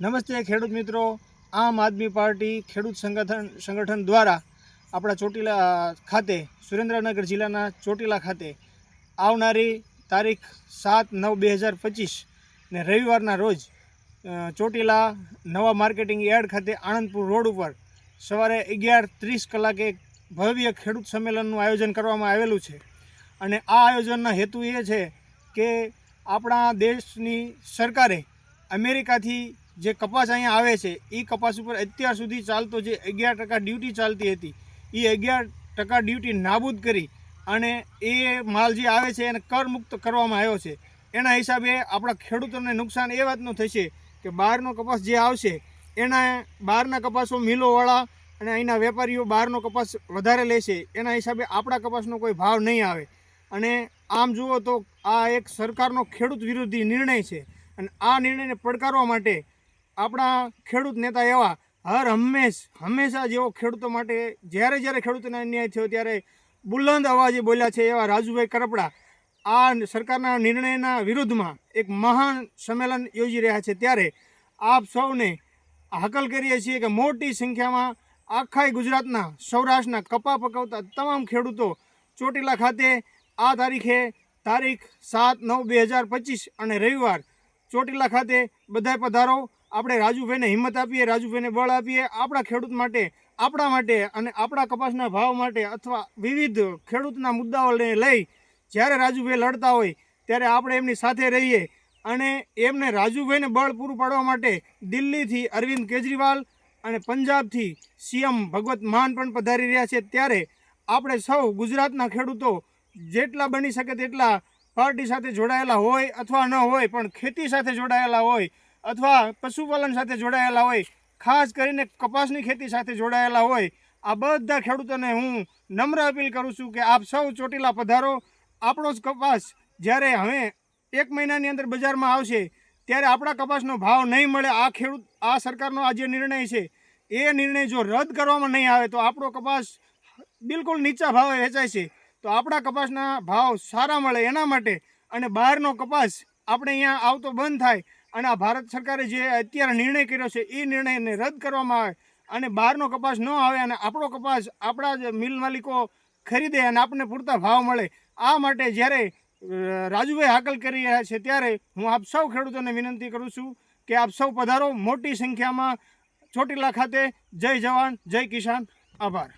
નમસ્તે ખેડૂત મિત્રો. આમ આદમી પાર્ટી ખેડૂત સંગઠન સંગઠન દ્વારા આપણા ચોટીલા ખાતે, સુરેન્દ્રનગર જિલ્લાના ચોટીલા ખાતે આવનારી તારીખ સાત નવ બે હજાર પચીસ ને રવિવારના રોજ ચોટીલા નવા માર્કેટિંગ યાર્ડ ખાતે આણંદપુર રોડ ઉપર સવારે અગિયાર ત્રીસ કલાકે ભવ્ય ખેડૂત સંમેલનનું આયોજન કરવામાં આવેલું છે. અને આ આયોજનના હેતુ એ છે કે આપણા દેશની સરકારે અમેરિકાથી જે કપાસ અહીંયા આવે છે, એ કપાસ ઉપર અત્યાર સુધી ચાલતો જે અગિયાર ટકા ડ્યુટી ચાલતી હતી, એ અગિયાર ટકા ડ્યુટી નાબૂદ કરી અને એ માલ જે આવે છે એને કરમુક્ત કરવામાં આવ્યો છે. એના હિસાબે આપણા ખેડૂતોને નુકસાન એ વાતનું થશે કે બહારનો કપાસ જે આવશે, એના બહારના કપાસો મિલોવાળા અને અહીંના વેપારીઓ બહારનો કપાસ વધારે લેશે, એના હિસાબે આપણા કપાસનો કોઈ ભાવ નહીં આવે. અને આમ જુઓ તો આ એક સરકારનો ખેડૂત વિરોધી નિર્ણય છે અને આ નિર્ણયને પડકારવા માટે આપણા ખેડૂત નેતા એવા હર હંમેશ, હંમેશા જેઓ ખેડૂતો માટે જ્યારે જ્યારે ખેડૂતોને અન્યાય થયો ત્યારે બુલંદ અવાજે બોલ્યા છે એવા રાજુભાઈ કરપડા. આ સરકારના નિર્ણયના વિરુદ્ધમાં એક મહાન સંમેલન યોજી રહ્યા છે. ત્યારે આપ સૌને હાકલ કરીએ છીએ કે મોટી સંખ્યામાં આખા ગુજરાતના, સૌરાષ્ટ્રના કપા પકવતા તમામ ખેડૂતો ચોટીલા ખાતે આ તારીખે તારીખ સાત નવ બે હજાર પચીસ અને રવિવાર ચોટીલા ખાતે બધાએ પધારો. આપણે રાજુભાઈને હિંમત આપીએ, રાજુભાઈને બળ આપીએ, આપણા ખેડૂત માટે, આપણા માટે અને આપણા કપાસના ભાવ માટે અથવા વિવિધ ખેડૂતના મુદ્દાઓને લઈ જ્યારે રાજુભાઈ લડતા હોય ત્યારે આપણે એમની સાથે રહીએ અને એમને રાજુભાઈને બળ પૂરું પાડવા માટે દિલ્હીથી અરવિંદ કેજરીવાલ અને પંજાબથી સીએમ ભગવત માન પણ પધારી રહ્યા છે. ત્યારે આપણે સૌ ગુજરાતના ખેડૂતો જેટલા બની શકે તેટલા પાર્ટી સાથે જોડાયેલા હોય અથવા ન હોય પણ ખેતી સાથે જોડાયેલા હોય અથવા પશુપાલન સાથે જોડાયેલા હોય, ખાસ કરીને કપાસની ખેતી સાથે જોડાયેલા હોય, આ બધા ખેડૂતોને હું નમ્ર અપીલ કરું છું કે આપ સૌ ચોટીલા પધારો. આપણો જ કપાસ જ્યારે હવે એક મહિનાની અંદર બજારમાં આવશે, ત્યારે આપણા કપાસનો ભાવ નહીં મળે. આ ખેડૂત, આ સરકારનો આ જે નિર્ણય છે, એ નિર્ણય જો રદ કરવામાં નહીં આવે, તો આપણો કપાસ બિલકુલ નીચા ભાવે વેચાય છે. તો આપણા કપાસના ભાવ સારા મળે એના માટે અને બહારનો કપાસ આપણે અહીંયા આવતો બંધ થાય અને આ ભારત સરકારે જે અત્યારે નિર્ણય કર્યો છે, એ નિર્ણયને રદ કરવામાં આવે અને બહારનો કપાસ ન આવે અને આપણો કપાસ આપણા જ મિલ માલિકો ખરીદે અને આપણને પૂરતા ભાવ મળે. આ માટે જ્યારે રાજુભાઈ હાકલ કરી રહ્યા છે ત્યારે હું આપ સૌ ખેડૂતોને વિનંતી કરું છું કે આપ સૌ પધારો. મોટી સંખ્યામાં ચોટીલા ખાતે જય જવાન, જય કિસાન. આભાર.